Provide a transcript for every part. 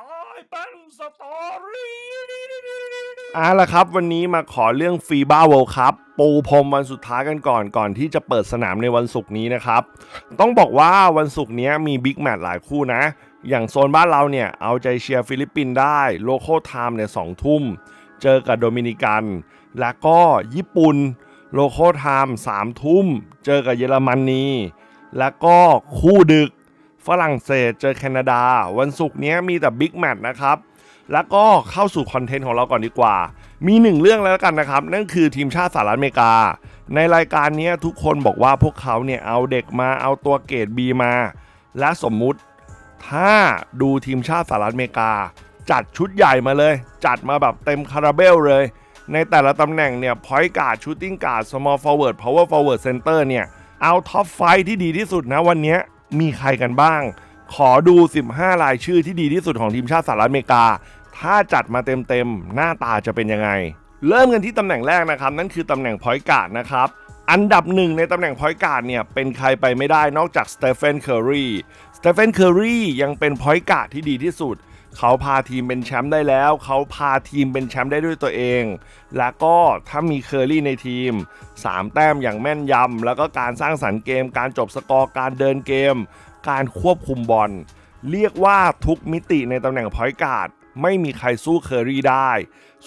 ตายเป็นสตอรี่เอาละครับ วันนี้มาขอเรื่องฟีบ้าเวิลด์คัพปูพรมวันสุดท้ายกันก่อนก่อนที่จะเปิดสนามในวันศุกร์นี้นะครับ ต้องบอกว่าวันศุกร์นี้มีบิ๊กแมตช์หลายคู่นะ อย่างโซนบ้านเราเนี่ย เอาใจเชียร์ฟิลิปปินส์ได้โลโก้ไทม์เนี่ยสองทุ่ม เจอกับโดมินิกัน แล้วก็ญี่ปุ่นโลโก้ไทม์สามทุ่ม เจอกับเยอรมนีแล้วก็คู่ดึก ฝรั่งเศสเจอแคนาดา วันศุกร์นี้มีแต่บิ๊กแมตช์นะครับ แล้วก็เข้าสู่คอนเทนต์ของเราก่อนดีกว่า มีหนึ่งเรื่องแล้วกันนะครับ นั่นคือทีมชาติสหรัฐอเมริกา ในรายการนี้ทุกคนบอกว่าพวกเขาเนี่ยเอาเด็กมาเอาตัวเกรด B มา และสมมุติถ้าดูทีมชาติสหรัฐอเมริกา จัดชุดใหญ่มาเลย จัดมาแบบเต็มคาราเบลเลย ในแต่ละตำแหน่งเนี่ยพอยต์การ์ดชูตติ้งการ์ดสมอลฟอร์เวิร์ดพาวเวอร์ฟอร์เวิร์ดเซนเตอร์เนี่ยเอาท็อปไฟที่ดีที่สุดนะวันนี้ มีใครกันบ้าง ขอดู 15 รายชื่อที่ดีที่สุดของทีมชาติสหรัฐอเมริกา ถ้าจัดมาเต็มๆ หน้าตาจะเป็นยังไง เริ่มกันที่ตำแหน่งแรกนะครับ นั่นคือตำแหน่งพอยต์การ์ดนะครับอันดับหนึ่งในตำแหน่งพอยต์การ์ดเนี่ยเป็นใครไปไม่ได้นอกจากสเตเฟนเคอร์รีสเตเฟนเคอร์รียังเป็นพอยต์การ์ดที่ดีที่สุด เขาพาทีมเป็นแชมป์ได้แล้ว เขาพาทีมเป็นแชมป์ได้ด้วยตัวเอง แล้วก็ถ้ามีเคอร์รี่ในทีม 3 แต้มอย่างแม่นยำ แล้วก็การสร้างสรรค์เกม การจบสกอร์ การเดินเกม การควบคุมบอล เรียกว่าทุกมิติในตำแหน่งพอยต์การ์ดไม่มีใครสู้เคอรี่ได้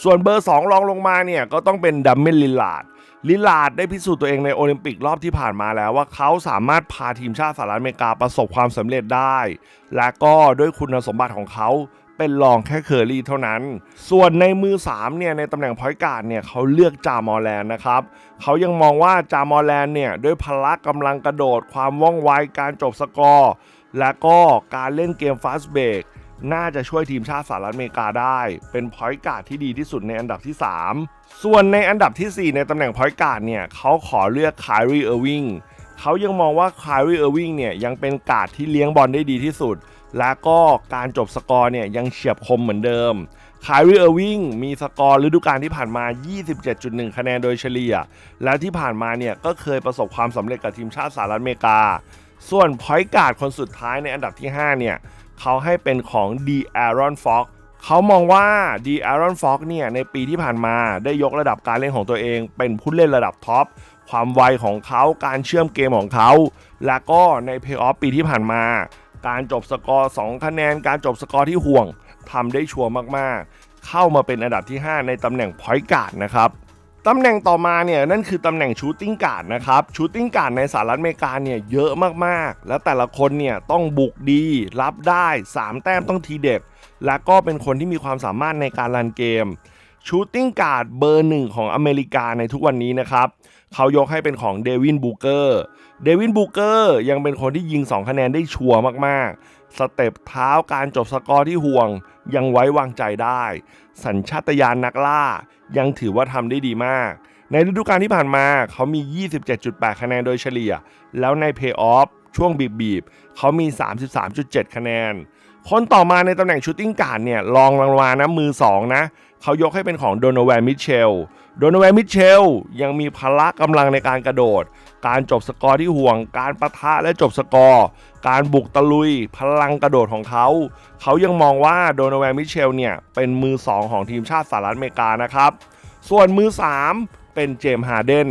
ส่วนเบอร์ 2 รองลงมาเนี่ยก็ต้องเป็นดัมเมลลิลลาร์ด ลิลลาร์ดได้พิสูจน์ตัวเองในโอลิมปิกรอบที่ผ่านมาแล้วว่าเขาสามารถพาทีมชาติสหรัฐอเมริกาประสบความสำเร็จได้ และก็ด้วยคุณสมบัติของเขาเป็นรองแค่เคอรี่เท่านั้น ส่วนในมือ3เนี่ยในตำแหน่งพอยต์การ์ดเนี่ยเขาเลือกจามอแลนนะครับ เขายังมองว่าจามอแลนเนี่ยด้วยพละกำลังกระโดด ความว่องไวการจบสกอร์ และก็การเล่นเกมฟาสเบรก น่าจะช่วยทีมชาติสหรัฐอเมริกาได้ เป็นพอยต์การ์ดที่ดีที่สุดในอันดับที่ 3 ส่วนในอันดับทีสี่ 4 ในตำแหน่งพอยต์การ์ดเนี่ยเขาขอเลือกคารีเออร์วิงเขายังมองว่าคารีเออร์วิงเนี่ยยังเป็นการ์ดที่เลี้ยงบอลได้ดีที่สุด และก็การจบสกอร์เนี่ยยังเฉียบคมเหมือนเดิมคารีเออร์วิงมีสกอร์ฤดูกาลที่ผ่านมา 27.1 คะแนนโดยเฉลี่ย และที่ผ่านมาเนี่ยก็เคยประสบความสำเร็จกับทีมชาติสหรัฐอเมริกา ส่วนพอยต์การ์ดคนสุดท้ายในอันดับที่ 5 เนี่ย เขาให้เป็นของดีแอรอนฟอกเขามองว่าดีแอรอนฟอกเนี่ยในปีที่ผ่านมาได้ยกระดับการเล่นของตัวเอง เป็นผู้เล่นระดับท็อปความไวของเขาการเชื่อมเกมของเขา และก็ในเพย์ออฟปีที่ผ่านมา การจบสกอร์ 2 คะแนน การจบสกอร์ที่ห่วงทำได้ชัวร์มากๆ เข้ามาเป็นอันดับที่ 5 ในตำแหน่งพอยต์การ์ดนะครับ ตำแหน่งต่อมาเนี่ยนั่นคือตำแหน่งชูตติ้งการ์ดนะครับชูตติ้งการ์ดในสหรัฐอเมริกาเนี่ยเยอะมากๆ และแต่ละคนเนี่ยต้องบุกดี รับได้ 3 แต้มต้องทีเด็ด และก็เป็นคนที่มีความสามารถในการรันเกมชูตติ้งการ์ดเบอร์หนึ่งของอเมริกาในทุกวันนี้นะครับเขายกให้เป็นของเดวินบูเกอร์เดวินบูเกอร์ยังเป็นคนที่ยิง 2 คะแนนได้ชัวร์มากๆ สเต็ปเท้าการจบสกอร์ที่ห่วงยังไว้วางใจได้ สัญชาตญาณนักล่ายังถือว่าทำได้ดีมาก ในฤดูกาลที่ผ่านมาเขามี 27.8 คะแนนโดยเฉลี่ย แล้วในเพย์ออฟช่วงบีบๆเขามี 33.7 คะแนน คนต่อมาในตำแหน่งชูตติ้งการ์ดเนี่ยลองลงมานะมือ 2 นะ เขายกให้เป็นของโดนแวนมิเชล โดนแวนมิเชล ยังมีพละกำลังในการกระโดด การจบสกอร์ที่ห่วง การประทะและจบสกอร์ การบุกตะลุย พลังกระโดดของเขา เขายังมองว่าโดนแวนมิเชลเนี่ย เป็นมือ 2 ของทีมชาติสหรัฐอเมริกานะครับ ส่วนมือ 3 เป็นเจมส์ฮาร์เดน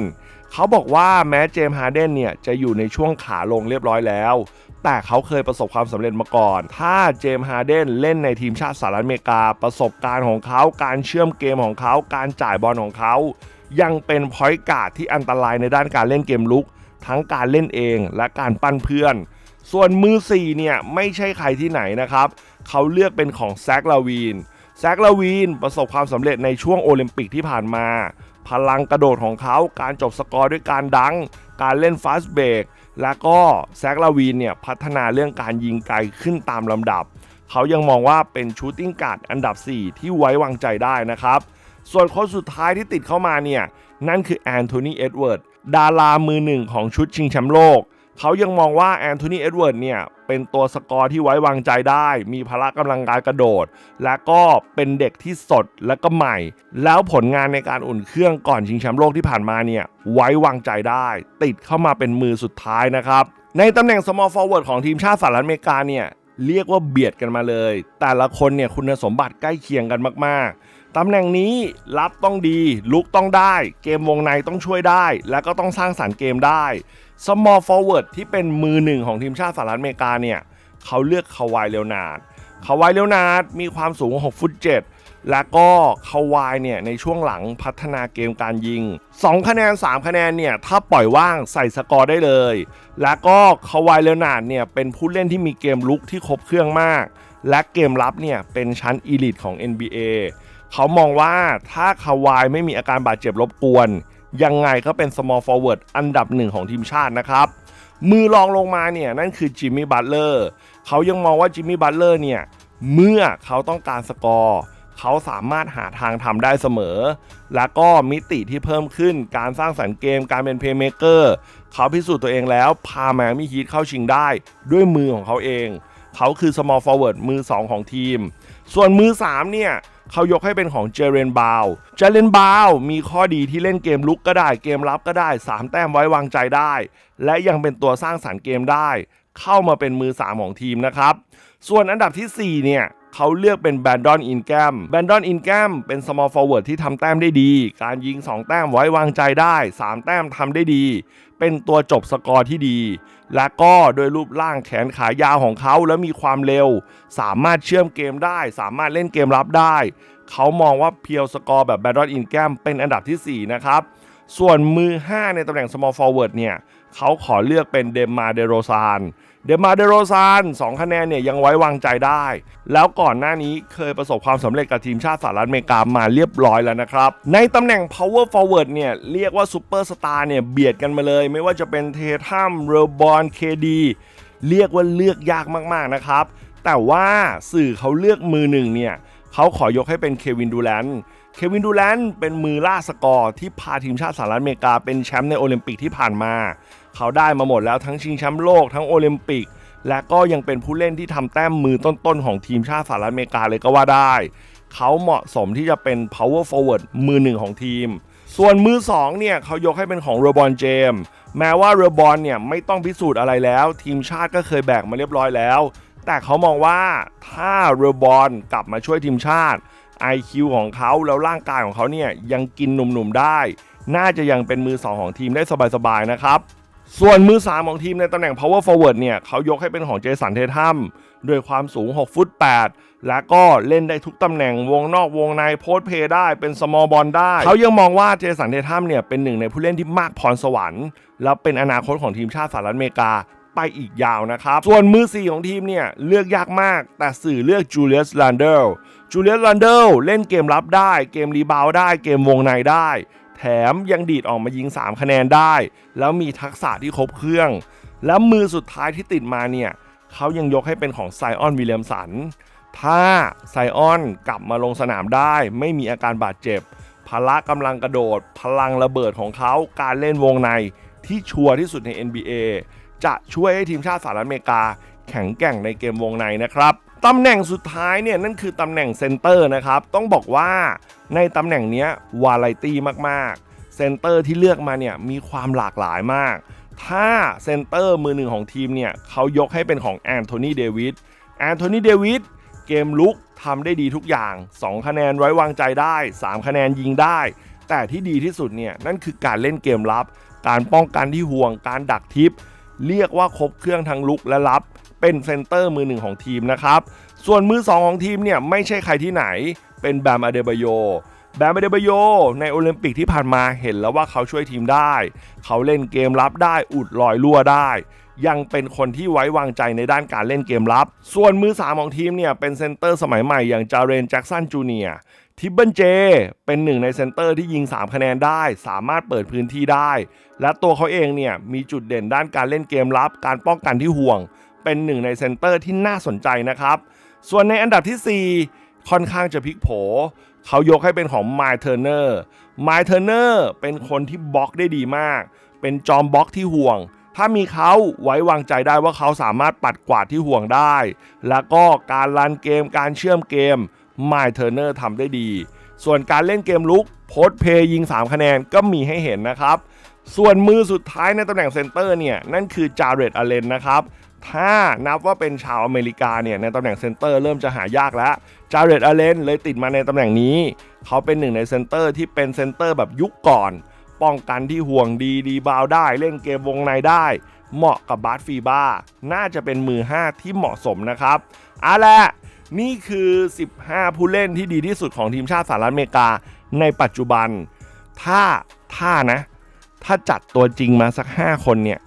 เขาบอกว่าแม้เจมส์ฮาร์เดนเนี่ยจะอยู่ในช่วงขาลงเรียบร้อยแล้ว แต่เขาเคยประสบความสำเร็จมาก่อน ถ้าเจมส์ฮาร์เดนเล่นในทีมชาติสหรัฐอเมริกา ประสบการณ์ของเขาการเชื่อมเกมของเขา การจ่ายบอลของเขา ยังเป็นพอยต์การ์ดที่อันตรายในด้านการเล่นเกมลุก ทั้งการเล่นเองและการปั้นเพื่อน ส่วนมือ4เนี่ยไม่ใช่ใครที่ไหนนะครับ เขาเลือกเป็นของแซกลาวีนแซกลาวีนประสบความสำเร็จในช่วงโอลิมปิกที่ผ่านมา พลังกระโดดของเขา การจบสกอร์ด้วยการดัง การเล่นฟาสเบรก แล้วก็แซกลาวีนเนี่ยพัฒนาเรื่องการยิงไกลขึ้นตามลำดับ เขายังมองว่าเป็นชูตติ้งการ์ดอันดับ 4 ที่ไว้วางใจได้นะครับ ส่วนคนสุดท้ายที่ติดเข้ามาเนี่ยนั่นคือแอนโทนีเอ็ดเวิร์ดดารามือหนึ่งของชุดชิงแชมป์โลก เขายังมองว่าแอนโทนีเอ็ดเวิร์ดเนี่ย เป็นตัวสกอร์ที่ไว้วางใจได้ มีพละกำลังการกระโดด และก็เป็นเด็กที่สดและก็ใหม่ แล้วผลงานในการอุ่นเครื่องก่อนชิงแชมป์โลกที่ผ่านมาเนี่ยไว้วางใจได้ ติดเข้ามาเป็นมือสุดท้ายนะครับในตำแหน่ง small forward ของทีมชาติสหรัฐอเมริกาเนี่ย เรียกว่าเบียดกันมาเลย แต่ละคนเนี่ยคุณสมบัติใกล้เคียงกันมากๆตำแหน่งนี้รับต้องดี ลุกต้องได้ เกมวงในต้องช่วยได้ และก็ต้องสร้างสรรค์เกมได้สมอลฟอร์เวิร์ดที่เป็นมือหนึ่งของทีมชาติสหรัฐอเมริกาเนี่ยเขาเลือกคาวายเลวนาดคาวายเลวนาดมีความสูง 6 ฟุต 7 และก็คาวายเนี่ยในช่วงหลังพัฒนาเกมการยิง 2 คะแนน 3 คะแนนเนี่ยถ้าปล่อยว่างใส่สกอร์ได้เลย และก็คาวายเลโอนาดเนี่ยเป็นผู้เล่นที่มีเกมลุกที่ครบเครื่องมาก และเกมรับเนี่ยเป็นชั้นอีลิตของ NBA เขามองว่าถ้าคาวายไม่มีอาการบาดเจ็บรบกวน ยังไงก็เป็น small forward อันดับหนึ่งของทีมชาตินะครับ มือรองลงมาเนี่ยนั่นคือจิมมี่บัตเลอร์เขายังมองว่าจิมมี่บัตเลอร์เนี่ยเมื่อเขาต้องการสกอร์ เขาสามารถหาทางทำได้เสมอ และก็มิติที่เพิ่มขึ้นการสร้างสรรค์เกมการเป็นเพลย์เมเกอร์เขาพิสูจน์ตัวเองแล้ว พาแมมี่ฮีทเข้าชิงได้ด้วยมือของเขาเอง เขาคือ small forward มือ 2 ของทีม ส่วนมือ 3 เนี่ยเขายกให้เป็นของเจเรนบาว เจเรนบาว มีข้อดีที่เล่นเกมลุกก็ได้ เกมรับก็ได้ 3 แต้มไว้วางใจได้ และยังเป็นตัวสร้างสรรค์เกมได้ เข้ามาเป็นมือ 3 ของทีมนะครับ ส่วนอันดับทีสี่4 เนี่ย เขาเลือกเป็นแบนดอนอินแกมแบนดอนอินแกมเป็น small forward ที่ทำแต้มได้ดี การยิง 2 แต้มไว้วางใจได้ 3 แต้มทำได้ดี เป็นตัวจบสกอร์ที่ดี และก็โดยรูปร่างแขนขายาวของเขาแล้วมีความเร็ว สามารถเชื่อมเกมได้ สามารถเล่นเกมรับได้ เขามองว่าเพียวสกอร์แบบแบดดอนอินแกมเป็นอันดับทีสี่ 4 นะครับ ส่วนมือ 5 ในตำแหน่ง small forward เนี่ย เขาขอเลือกเป็นเดมาเดโรซานเดมมาเดโรซาน2คะแนนเนี่ยยังไว้วางใจได้ แล้วก่อนหน้านี้เคยประสบความสำเร็จกับทีมชาติสหรัฐอเมริกามาเรียบร้อยแล้วนะครับ ในตำแหน่ง power forward เนี่ยเรียกว่าซูเปอร์สตาร์เนี่ยเบียดกันมาเลย ไม่ว่าจะเป็นเททัมเรบอนเคดีเรียกว่าเลือกยากมากๆนะครับ แต่ว่าสื่อเขาเลือกมือหนึ่งเนี่ยเขาขอยกให้เป็นเควินดูแลนเควินดูแลนเป็นมือล่าสกอร์ที่พาทีมชาติสหรัฐอเมริกาเป็นแชมป์ในโอลิมปิกที่ผ่านมา เขาได้มาหมดแล้วทั้งชิงแชมป์โลกทั้งโอลิมปิก และก็ยังเป็นผู้เล่นที่ทำแต้มมือต้นๆ ของทีมชาติสหรัฐอเมริกาเลยก็ว่าได้ เขาเหมาะสมที่จะเป็น power forward มือหนึ่งของทีม ส่วนมือ2เนี่ยเขายกให้เป็นของเรบอนเจมส์แม้ว่าเรบอนเนี่ยไม่ต้องพิสูจน์อะไรแล้ว ทีมชาติก็เคยแบกมาเรียบร้อยแล้ว แต่เขามองว่าถ้าเรบอนกลับมาช่วยทีมชาติ IQ ของเขาแล้วร่างกายของเขาเนี่ยยังกินหนุ่มๆได้ น่าจะยังเป็นมือ2ของทีมได้สบายๆนะครับ ส่วนมือ 3 ของทีมในตำแหน่ง power forward เนี่ยเขายกให้เป็นของเจสันเททัมด้วยความสูง 6 ฟุต 8 และก็เล่นได้ทุกตำแหน่งวงนอกวงในโพสเพย์ได้เป็น small ball ได้ เขายังมองว่าเจสันเททัมเนี่ยเป็นหนึ่งในผู้เล่นที่มากพรสวรรค์ และเป็นอนาคตของทีมชาติสหรัฐอเมริกาไปอีกยาวนะครับ ส่วนมือ 4 ของทีมเนี่ยเลือกยากมาก แต่สื่อเลือกจูเลียสลันเดลจูเลียสลันเดลเล่นเกมรับได้ เกมรีบาวด์ได้เกมวงในได้ แถมยังดีดออกมายิง 3 คะแนนได้ แล้วมีทักษะที่ครบเครื่อง แล้วมือสุดท้ายที่ติดมาเนี่ยเขายังยกให้เป็นของไซออนวิลเลียมสัน ถ้าไซออนกลับมาลงสนามได้ ไม่มีอาการบาดเจ็บ พละกำลังกระโดด พลังระเบิดของเขาการเล่นวงในที่ชัวร์ที่สุดใน NBA จะช่วยให้ทีมชาติสหรัฐอเมริกาแข็งแกร่งในเกมวงในนะครับ ตำแหน่งสุดท้ายเนี่ยนั่นคือตำแหน่งเซนเตอร์นะครับ ต้องบอกว่าในตำแหน่งนี้วาไรตี้มากๆ เซนเตอร์ที่เลือกมาเนี่ยมีความหลากหลายมาก ถ้าเซนเตอร์มือหนึ่งของทีมเนี่ยเขายกให้เป็นของแอนโทนีเดวิด แอนโทนีเดวิดเกมลุกทำได้ดีทุกอย่าง 2 คะแนนไว้วางใจได้ 3 คะแนนยิงได้ แต่ที่ดีที่สุดเนี่ยนั่นคือการเล่นเกมรับ การป้องกันที่ห่วง การดักทิป เรียกว่าครบเครื่องทั้งลุกและรับ เป็นเซนเตอร์มือหนึ่งของทีมนะครับ ส่วนมือ 2 ของทีมเนี่ยไม่ใช่ใครที่ไหน เป็นแบมอเดบโยแบมอเดบโยในโอลิมปิกที่ผ่านมาเห็นแล้วว่าเขาช่วยทีมได้ เขาเล่นเกมรับได้อุดลอยรั่วได้ ยังเป็นคนที่ไว้วางใจในด้านการเล่นเกมรับ ส่วนมือ 3 ของทีมเนี่ยเป็นเซนเตอร์สมัยใหม่อย่างจาเรนแจ็กสันจูเนียทิบเบิลเจเป็นหนึ่งในเซนเตอร์ที่ยิง 3 คะแนนได้ สามารถเปิดพื้นที่ได้ และตัวเขาเองเนี่ยมีจุดเด่นด้านการเล่นเกมรับ การป้องกันที่ห่วง เป็นหนึ่งในเซนเตอร์ที่น่าสนใจนะครับ ส่วนในอันดับทีสี่ 4 ค่อนข้างจะพลิกโผ เขายกให้เป็นของไมเทอร์เนอร์ไมเทอร์เนอร์เป็นคนที่บล็อกได้ดีมาก เป็นจอมบล็อกที่ห่วง ถ้ามีเขาไว้วางใจได้ว่าเขาสามารถปัดกวาดที่ห่วงได้ แล้วก็การรันเกมการเชื่อมเกมไมเทอร์เนอร์ทำได้ดี ส่วนการเล่นเกมลุกโพสเพย์ยิง 3 คะแนนก็มีให้เห็นนะครับส่วนมือสุดท้ายในตำแหน่งเซนเตอร์เนี่ย นั่นคือจาเรตอเลนนะครับ ถ้านับว่าเป็นชาวอเมริกาเนี่ยในตำแหน่งเซนเตอร์เริ่มจะหายากแล้วจาเรตอาเลนเลยติดมาในตำแหน่งนี้ เขาเป็นหนึ่งในเซนเตอร์ที่เป็นเซนเตอร์แบบยุคก่อน ป้องกันที่ห่วงดีดีบาวได้เล่นเกมวงในได้ เหมาะกับบาสฟีบ้าน่าจะเป็นมือ 5 ที่เหมาะสมนะครับเอาละนี่คือ 15 ผู้เล่นที่ดีที่สุดของทีมชาติสหรัฐอเมริกาในปัจจุบัน ถ้าถ้านะ ถ้าจัดตัวจริงมาสัก 5 คนเนี่ย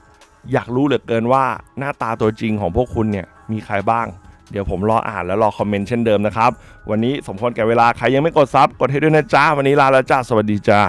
อยากรู้เหลือเกินว่าหน้าตาตัวจริงของพวกคุณเนี่ยมีใครบ้าง เดี๋ยวผมรออ่านแล้วรอคอมเมนต์เช่นเดิมนะครับ วันนี้สมควรแก่เวลาใครยังไม่กดซับกดให้ด้วยนะจ้าวันนี้ลาแล้วจ้าสวัสดีจ้า